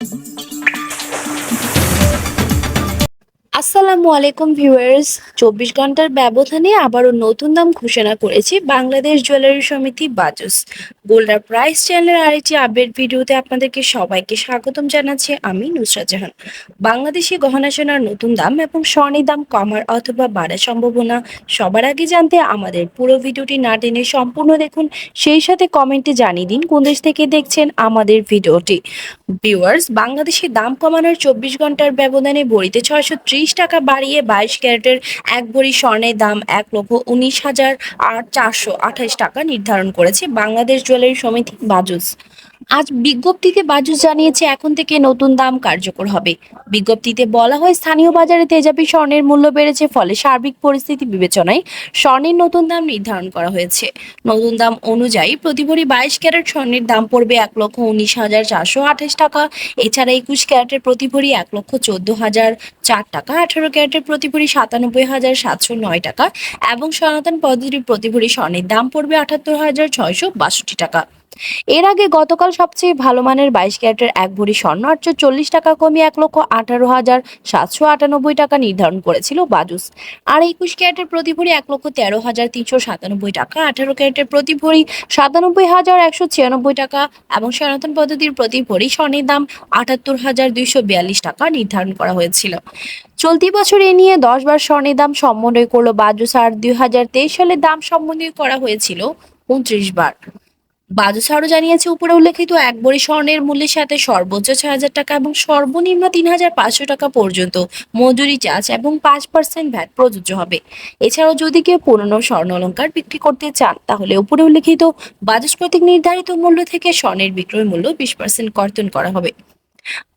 Thank you. আসসালামু আলাইকুম viewers. চব্বিশ ঘণ্টার ব্যবধানে আবারও নতুন দাম ঘোষণা করেছে বাংলাদেশ জুয়েলারি সমিতি বাজুস। গোল্ডার প্রাইস চ্যানেলের আরেকটি আপডেট ভিডিওতে আপনাদেরকে সবাইকে স্বাগতম জানাচ্ছি আমি নুসরাত জাহান। বাংলাদেশি গহনা সোনার নতুন দাম এবং স্বর্ণের দাম কমার অথবা বাড়ার সম্ভাবনা সবার আগে জানতে আমাদের পুরো ভিডিওটি না টেনে সম্পূর্ণ দেখুন। সেই সাথে কমেন্টে জানিয়ে দিন কোন দেশ থেকে দেখছেন আমাদের ভিডিওটি। ভিউয়ার্স, বাংলাদেশে দাম কমানোর চব্বিশ ঘণ্টার ব্যবধানে বড়িতে ছয়শো ত্রিশ টাকা বাড়িয়ে বাইশ ক্যারেটের এক ভরি স্বর্ণের দাম এক লক্ষ উনিশ হাজার আর চারশো আঠাশ টাকা নির্ধারণ করেছে বাংলাদেশ জুয়েলারি সমিতি বাজুস। আজ বিজ্ঞপ্তিতে বাজুস জানিয়েছে, এখন থেকে নতুন দাম কার্যকর হবে। বিজ্ঞপ্তিতে বলা হয়, স্থানীয় বাজারে তেজাবি স্বর্ণের মূল্য বেড়েছে ফলে সার্বিক পরিস্থিতি বিবেচনায় স্বর্ণের নতুন দাম নির্ধারণ করা হয়েছে। নতুন দাম অনুযায়ী প্রতি ভরি বাইশ ক্যারেট স্বর্ণের দাম পড়বে এক লক্ষ উনিশ হাজার চারশো আঠাশ টাকা। এছাড়া একুশ ক্যারেটের প্রতি ভরি এক লক্ষ চোদ্দ হাজার চার টাকা, আঠারো ক্যারেটের প্রতি ভরি সাতানব্বই হাজার সাতশো নয় টাকা এবং সনাতন পদ্ধতির প্রতি ভরি স্বর্ণের দাম পড়বে আটাত্তর হাজার ছয়শো বাষট্টি টাকা। এর আগে গতকাল সবচেয়ে ভালো মানের বাইশ ক্যারেটের এক ভরি স্বর্ণ আটশো চল্লিশ টাকা কমিয়ে এক লক্ষ আঠারো হাজার সাতশো আটানব্বই টাকা নির্ধারণ করেছিল বাজুস। আর একুশ ক্যারেটের প্রতি ভরি এক লক্ষ তেরো হাজার তিনশো সাতানব্বই টাকা, আঠারো ক্যারেটের প্রতি ভরি সাতানব্বই হাজার একশো ছিয়ানব্বই টাকা এবং সনাতন পদ্ধতির প্রতি ভরি স্বর্ণের দাম আটাত্তর হাজার দুইশো বিয়াল্লিশ টাকা নির্ধারণ করা হয়েছিল। চলতি বছর এ নিয়ে দশ বার স্বর্ণের দাম সমন্বয় করল বাজুস, আর দুই হাজার তেইশ সালে দাম সমন্বয় করা হয়েছিল উনত্রিশ বার। বাজুস জানিয়েছে, উপরে উল্লেখিত এক বড়ি স্বর্ণের মূল্যের সাথে সর্বোচ্চ ছয় হাজার টাকা এবং সর্বনিম্ন তিন হাজার পাঁচশো টাকা পর্যন্ত মজুরি চার্জ এবং পাঁচ পার্সেন্ট ভ্যাট প্রযোজ্য হবে। এছাড়াও যদি কেউ পুরনো স্বর্ণ অলঙ্কার বিক্রি করতে চান, তাহলে উপরে উল্লেখিত বাজুস কর্তৃক নির্ধারিত মূল্য থেকে স্বর্ণের বিক্রয় মূল্য বিশ পার্সেন্ট কর্তন করা হবে।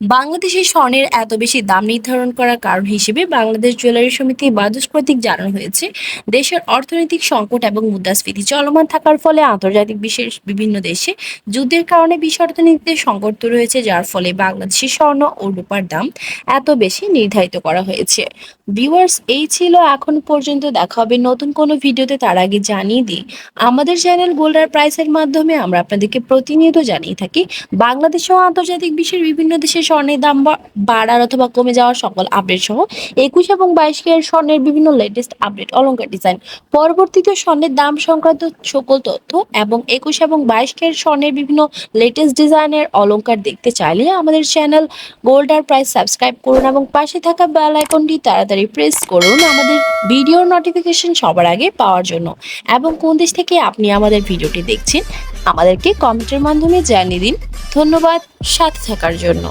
বাংলাদেশে স্বর্ণের এত বেশি দাম নির্ধারণ করার কারণ হিসেবে বাংলাদেশ জুয়েলারি সমিতি বাজুস জানানো হয়েছে। দেশের অর্থনৈতিক সংকট এবং মুদ্রাস্ফীতি চলমান থাকার ফলে আন্তর্জাতিক বিশেষ বিভিন্ন দেশে যুদ্ধের কারণে বিশ্ব অর্থনীতিতে সংকট তৈরি হয়েছে যার ফলে বাংলাদেশি স্বর্ণ ও রূপার দাম এত বেশি নির্ধারিত করা হয়েছে। ভিউয়ার্স এই ছিল এখন পর্যন্ত দেখা হবে নতুন কোনো ভিডিওতে, তার আগে জানিয়ে দিই, আমাদের চ্যানেল গোল্ডার প্রাইসের মাধ্যমে আমরা আপনাদেরকে প্রতিনিয়ত জানিয়ে থাকি, বাংলাদেশ ও আন্তর্জাতিক বিশ্বের বিভিন্ন দেশের স্বর্ণের দাম বাড়ার অথবা কমে যাওয়ার সকল আপডেট সহ একুশ এবং বাইশ কেয়ার স্বর্ণের বিভিন্ন লেটেস্ট আপডেট অলংকার ডিজাইন পরবর্তীতে স্বর্ণের দাম সংক্রান্ত সকল তথ্য এবং একুশ এবং বাইশ কেয়ার স্বর্ণের বিভিন্ন লেটেস্ট ডিজাইনের অলঙ্কার দেখতে চাইলে আমাদের চ্যানেল গোল্ডার প্রাইস সাবস্ক্রাইব করুন এবং পাশে থাকা বেল আইকনটি তাড়াতাড়ি প্রেস করুন আমাদের ভিডিওর নোটিফিকেশন সবার আগে পাওয়ার জন্য। এবং কোন দেশ থেকে আপনি আমাদের ভিডিওটি দেখছেন, আমাদেরকে কমেন্টের মাধ্যমে জানিয়ে দিন। ধন্যবাদ, সাথে থাকার জন্য।